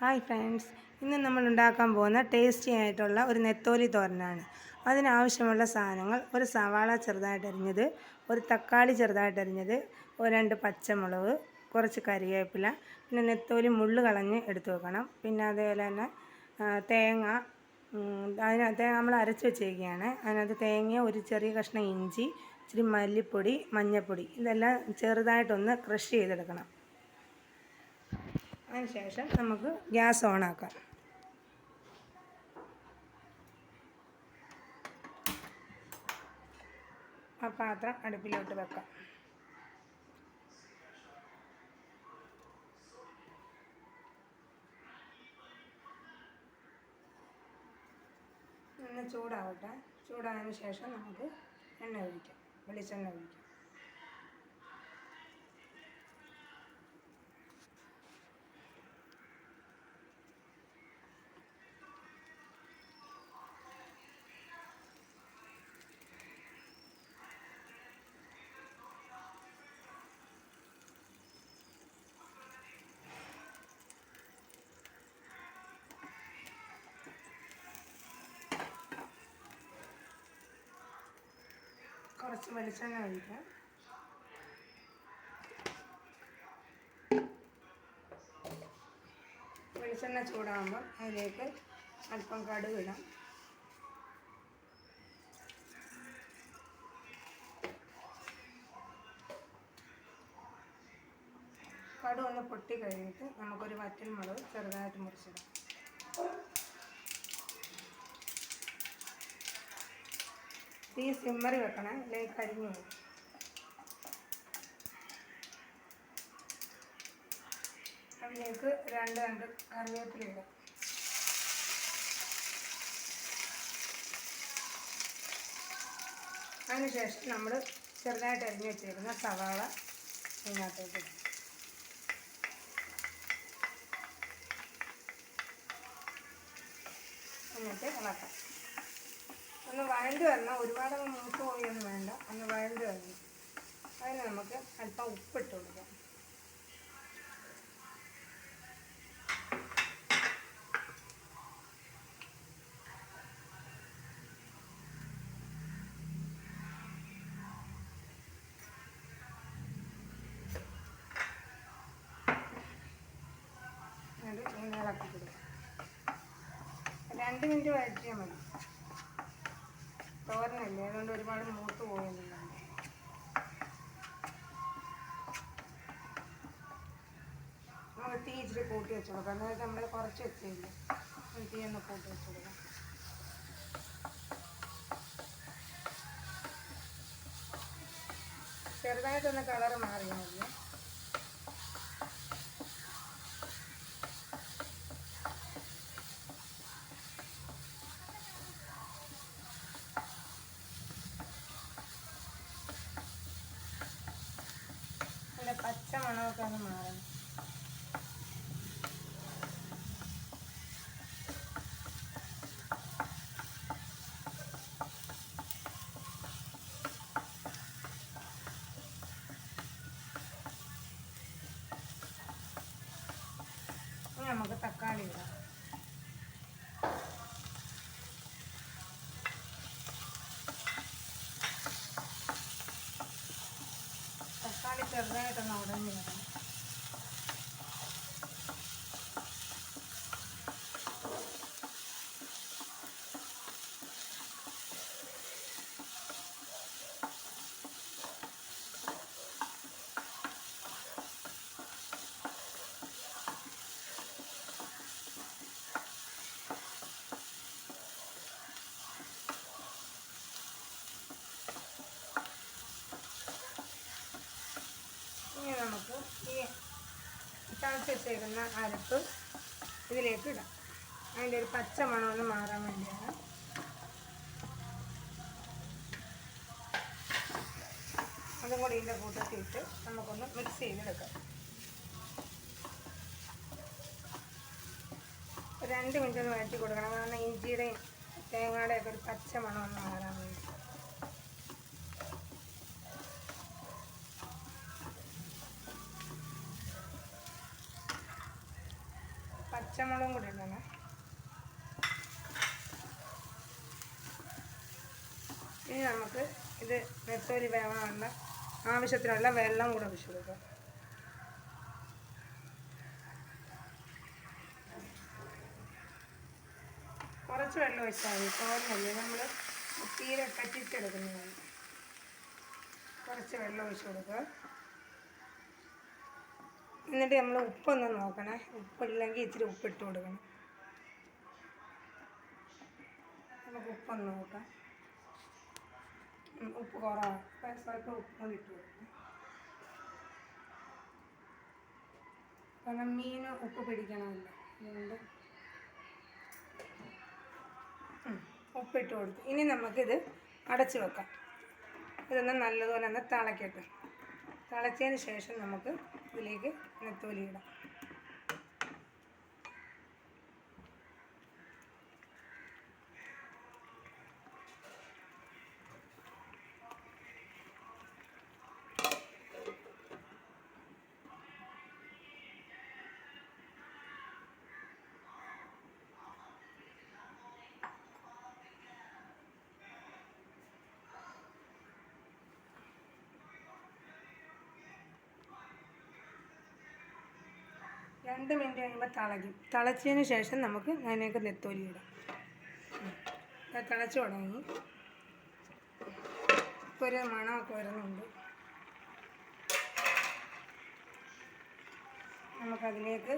Hi friends. ഇന്ന് നമ്മൾ ഉണ്ടാക്കാൻ പോകുന്ന ടേസ്റ്റി ആയിട്ടുള്ള ഒരു നെത്തോലി തോരനാണ്. അതിനാവശ്യമുള്ള സാധനങ്ങൾ ഒരു സവാള ചെറുതായിട്ട് അരിഞ്ഞത് ഒരു തക്കാളി ചെറുതായിട്ട് അരിഞ്ഞത് ഒരു രണ്ട് പച്ചമുളക് കുറച്ച് കറിവേപ്പില പിന്നെ നെത്തോലി മുള്ളു കളഞ്ഞ് എടുത്തു വെക്കണം. പിന്നെ അതേപോലെ തന്നെ തേങ്ങ അതിനകത്ത് നമ്മൾ അരച്ച് വെച്ചേക്കുകയാണ് അതിനകത്ത് തേങ്ങ ഒരു ചെറിയ കഷ്ണം ഇഞ്ചി ഇച്ചിരി മല്ലിപ്പൊടി മഞ്ഞൾപ്പൊടി ഇതെല്ലാം ചെറുതായിട്ടൊന്ന് ക്രഷ് ചെയ്തെടുക്കണം. അതിനുശേഷം നമുക്ക് ഗ്യാസ് ഓണാക്കാം ആ പാത്രം അടുപ്പിലോട്ട് വെക്കാം. ഒന്ന് ചൂടാവട്ടെ. ചൂടായതിനു ശേഷം നമുക്ക് എണ്ണ ഒഴിക്കാം. വെളിച്ചെണ്ണ ഒഴിക്കാം. കുറച്ച് വെളിച്ചെണ്ണ ഒഴിക്കാം. വെളിച്ചെണ്ണ ചൂടാകുമ്പോൾ അതിലേക്ക് അല്പം കടുക് ഇടാം. കടുക് ഒന്ന് പൊട്ടി കഴിഞ്ഞിട്ട് നമുക്കൊരു വറ്റൽ മുളക് ചെറുതായിട്ട് മുറിച്ചിടാം. തീ സിമ്മറി വെക്കണം അല്ലെങ്കിൽ കരിഞ്ഞു പോകും അതിലേക്ക് രണ്ട് രണ്ട് കറിവേപ്പില ഇടാം അതിനുശേഷം നമ്മൾ ചെറുതായിട്ട് അരിഞ്ഞു വെച്ചിരിക്കുന്ന സവാള ഇതിനകത്തേക്ക് ഇടാം എന്നിട്ട് ഇളക്കാം. ഒന്ന് വഴണ്ട് വരണം. ഒരുപാട് മൂത്ത് പോയൊന്നും വേണ്ട. ഒന്ന് വഴണ്ട് വരണം. അതിന് നമുക്ക് അല്പം ഉപ്പിട്ട് കൊടുക്കാം. രണ്ട് മിനിറ്റ് വഴറ്റിയാൽ മതി. തോരനല്ലേ? അതുകൊണ്ട് ഒരുപാട് മൂത്ത് പോയൊന്നും നമ്മൾ തീ ഇച്ചിരി കൂട്ടി വെച്ച് കൊടുക്കാം. അതായത് നമ്മൾ കുറച്ച് വെച്ചില്ല തീ ഒന്ന് കൂട്ടി വെച്ച് കൊടുക്കാം. ചെറുതായിട്ടൊന്ന് കളറ് മാറിയാൽ അതിന്റെ പച്ച ഒന്ന് മാറണം നമുക്ക് തക്കാളി ഇടാം. തക്കാളി ചെറുതായിട്ടൊന്ന് ഉടഞ്ഞു വരണം ഇനി നമുക്ക് ഈ തിളച്ച് വെച്ചേക്കുന്ന അരപ്പ് ഇതിലേക്ക് ഇടാം. അതിന്റെ ഒരു പച്ച മണമൊന്ന് മാറാൻ വേണ്ടിയാണ്. അതും കൂടി ഇതിന്റെ കൂട്ടത്തിയിട്ട് നമുക്കൊന്ന് മിക്സ് ചെയ്തെടുക്കാം. രണ്ട് മിനിറ്റ് ഒന്ന് വഴറ്റി കൊടുക്കണം. കാരണം ഇഞ്ചിയുടെയും തേങ്ങയുടെയൊക്കെ ഒരു പച്ച മണം മാറാൻ വേണ്ടി. പച്ചമുളകും കൂടി ഇടണം ഇനി നമുക്ക് ഇത് നെത്തോലി വേവാനുള്ള ആവശ്യത്തിനുള്ള വെള്ളം കൂടെ ഒഴിച്ചു കൊടുക്കാം. കുറച്ച് വെള്ളം ഒഴിച്ചാൽ മതി. തോന്നല്ലേ നമ്മൾ തീരെ കറ്റിച്ചെടുക്കുന്നതാണ് കുറച്ച് വെള്ളം ഒഴിച്ചു കൊടുക്കുക എന്നിട്ട് നമ്മൾ ഉപ്പൊന്ന് നോക്കണേ. ഉപ്പില്ലെങ്കിൽ ഇച്ചിരി ഉപ്പിട്ട് കൊടുക്കണം. നമുക്ക് ഉപ്പൊന്ന് നോക്കാം. ഉപ്പ് കുറവാണ് സ്വല്പം ഉപ്പും ഇട്ട് കൊടുക്കണം കാരണം മീൻ ഉപ്പ് പിടിക്കണമല്ലോ. അതുകൊണ്ട് ഉപ്പിട്ട് കൊടുത്തു. ഇനി നമുക്കിത് അടച്ച് വെക്കാം. ഇതൊന്ന് നല്ലതുപോലെ ഒന്ന് തിളക്കട്ടെ. തിളച്ചതിന് ശേഷം നമുക്ക് ഇതിലേക്ക് നെത്തോലി ഇടാം. രണ്ട് മിനിറ്റ് കഴിയുമ്പോൾ തിളയ്ക്കും. തിളച്ചതിന് ശേഷം നമുക്ക് അതിനേക്ക് നെത്തോലി ഇടാം. തിളച്ച് തുടങ്ങി. ഇപ്പോൾ ഒരു മണമൊക്കെ വരുന്നുണ്ട്. നമുക്കതിലേക്ക്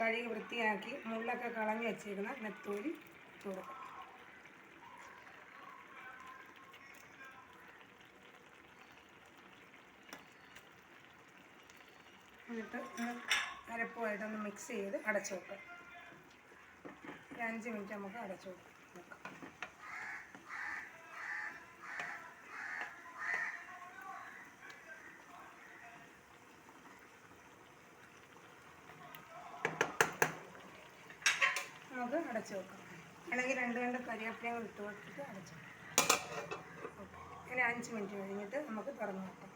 കഴുകി വൃത്തിയാക്കി മുള്ളൊക്കെ കളഞ്ഞ് വെച്ചേക്കുന്ന നെത്തോലി ഇട്ട് എന്നിട്ട് അരപ്പുമായിട്ടൊന്ന് മിക്സ് ചെയ്ത് അടച്ചു വെക്കാം. ഒരു അഞ്ച് മിനിറ്റ് നമുക്ക് അടച്ചു വെക്കാം. നമുക്ക് അടച്ചു വെക്കാം. അല്ലെങ്കിൽ രണ്ട് രണ്ട് കരിവേപ്പിലയും ഇട്ട് കൊടുത്തിട്ട് അടച്ചു വെക്കാം. ഓക്കെ ഇനി അഞ്ച് മിനിറ്റ് കഴിഞ്ഞിട്ട് നമുക്ക് തുറന്നു വെക്കാം.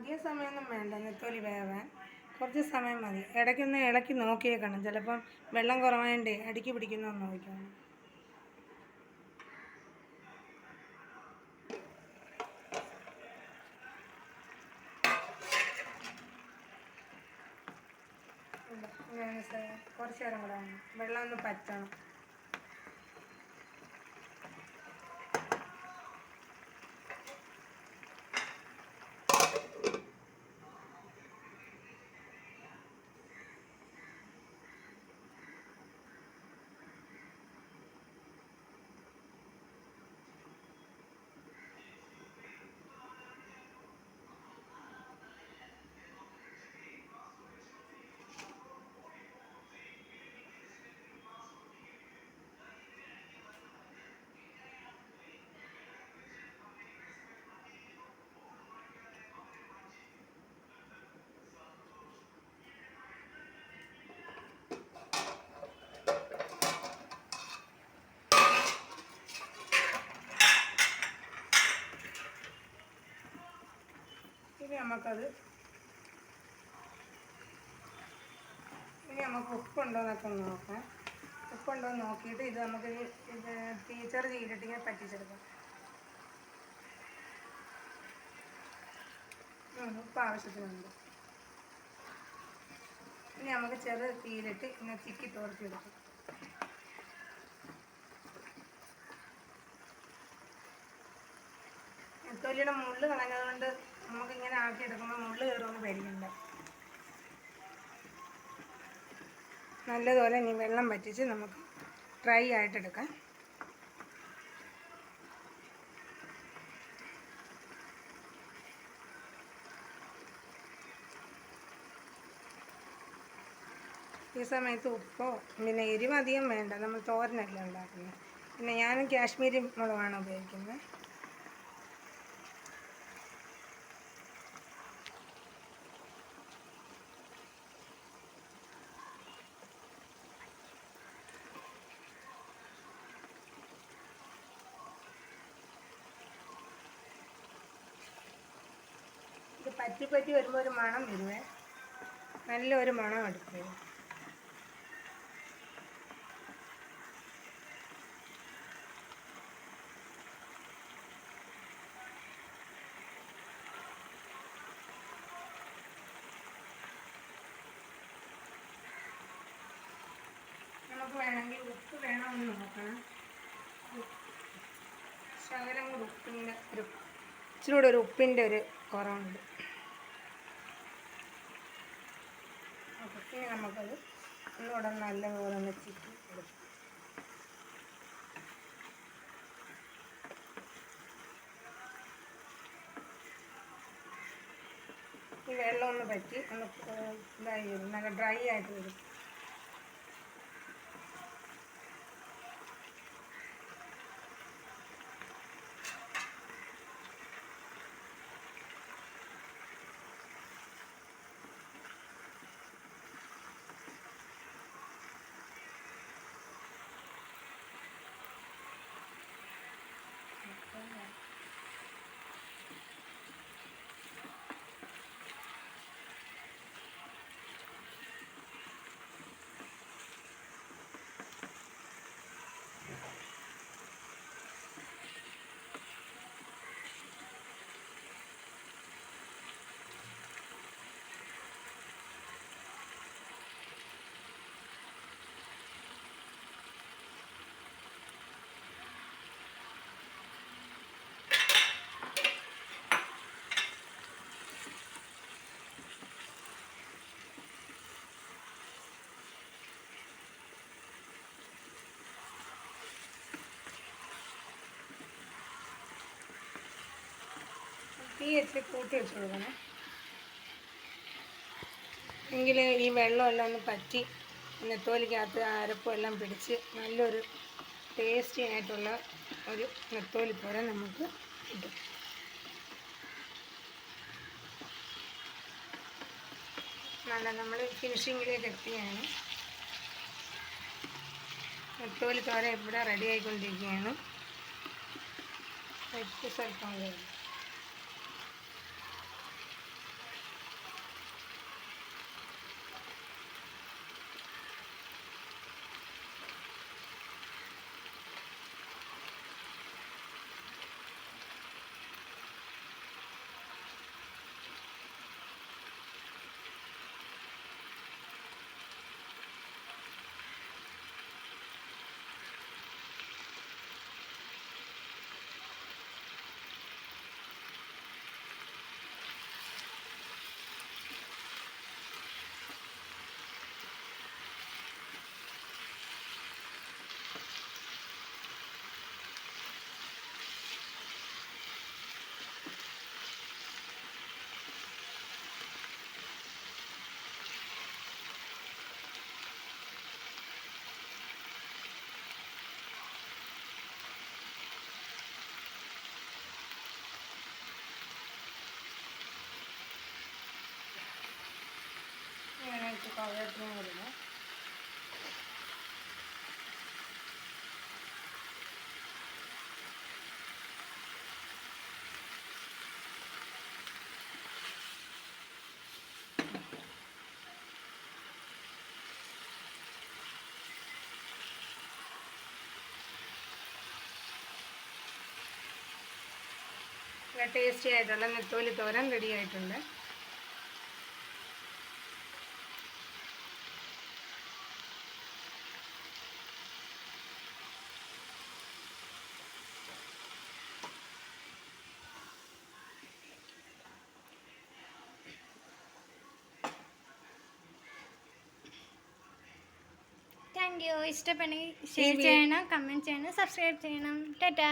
അധിക സമയമൊന്നും വേണ്ട നെത്തോലി വേവാൻ കുറച്ച് സമയം മതി. ഇടയ്ക്കൊന്ന് ഇളക്കി നോക്കിയേക്കണം. ചിലപ്പം വെള്ളം കുറവായണ്ടേ അടുക്കി പിടിക്കുന്നോ നോക്കണം കുറച്ച് നേരം കൂടെ. വെള്ളം ഒന്ന് പറ്റണം. ഇനി നമുക്കത് ഇനി നമുക്ക് ഉപ്പുണ്ടോ എന്നൊക്കെ ഒന്ന് നോക്കാം. ഉപ്പുണ്ടോ എന്ന് നോക്കിയിട്ട് ഇത് നമുക്ക് ഇത് ടീച്ചർ ചെയ്തിട്ട് ഇങ്ങനെ പറ്റിച്ചെടുക്കാം. ഉപ്പ് ആവശ്യത്തിനുണ്ട്. ഇനി നമുക്ക് ചെറു തീയിലിട്ട് ഇങ്ങനെ ചിക്കി തോർത്തിയെടുക്കാം. തൊലിയുടെ മുള്ള് കളഞ്ഞതുകൊണ്ട് നമുക്കിങ്ങനെ ആക്കിയെടുക്കുമ്പോൾ മുള്ളു കയറുമെന്ന് പേടിക്കണ്ട. നല്ലതുപോലെ ഇനി വെള്ളം വറ്റിച്ച് നമുക്ക് ഡ്രൈ ആയിട്ടെടുക്കാം ഈ സമയത്ത് ഉപ്പോ പിന്നെ എരിവ് അധികം വേണ്ട. നമ്മൾ തോരനല്ല ഉണ്ടാക്കുന്നത്. പിന്നെ ഞാനും കാശ്മീരി മുളകാണ് ഉപയോഗിക്കുന്നത്. ഇത് പറ്റി പറ്റി വരുമ്പോൾ ഒരു മണം വരുവേ. നല്ലൊരു മണം എടുക്കുക നമുക്ക് വേണമെങ്കിൽ ഉപ്പ് വേണമെന്ന് നോക്കണം. ശകലം കൂടെ ഉപ്പിന്റെ ഒരു ഇച്ചിരി കൂടെ ഒരു ഉപ്പിന്റെ ഒരു കുറവുണ്ട്. ഇനി നമുക്കത് ഒന്നുകൂടെ നല്ലപോലെ ഒന്ന് ചിക്കി കൊടുക്കും ഈ വെള്ളം ഒന്ന് പറ്റി ഒന്ന് ഇതായി വരും. നല്ല ഡ്രൈ ആയിട്ട് വരും. Bye. തീ ഇച്ചിരി കൂട്ടി വെച്ച് കൊടുക്കണം എങ്കിൽ ഈ വെള്ളമെല്ലാം ഒന്ന് പറ്റി നെത്തോലിക്കകത്ത് ആ അരപ്പും എല്ലാം പിടിച്ച് നല്ലൊരു ടേസ്റ്റി ആയിട്ടുള്ള ഒരു നെത്തോലി പോര നമുക്ക് കിട്ടും. നല്ല നമ്മൾ ഫിനിഷിങ്ങിലേക്ക് എത്തിയാണ്. നെത്തോലി തോര ഇവിടെ റെഡി ആയിക്കൊണ്ടിരിക്കുകയാണ്. സ്വല്പം വേണം ഇങ്ങനെ വെച്ച് കവഴത്തിന് കൊടുക്കണം നല്ല ടേസ്റ്റി ആയിട്ടുള്ള നെത്തോലി തോരൻ റെഡി ആയിട്ടുണ്ട്. താങ്ക് യു ഇഷ്ടപ്പെടുന്നെങ്കിൽ ഷെയർ ചെയ്യണം കമന്റ് ചെയ്യണം സബ്സ്ക്രൈബ് ചെയ്യണം. ടാറ്റാ.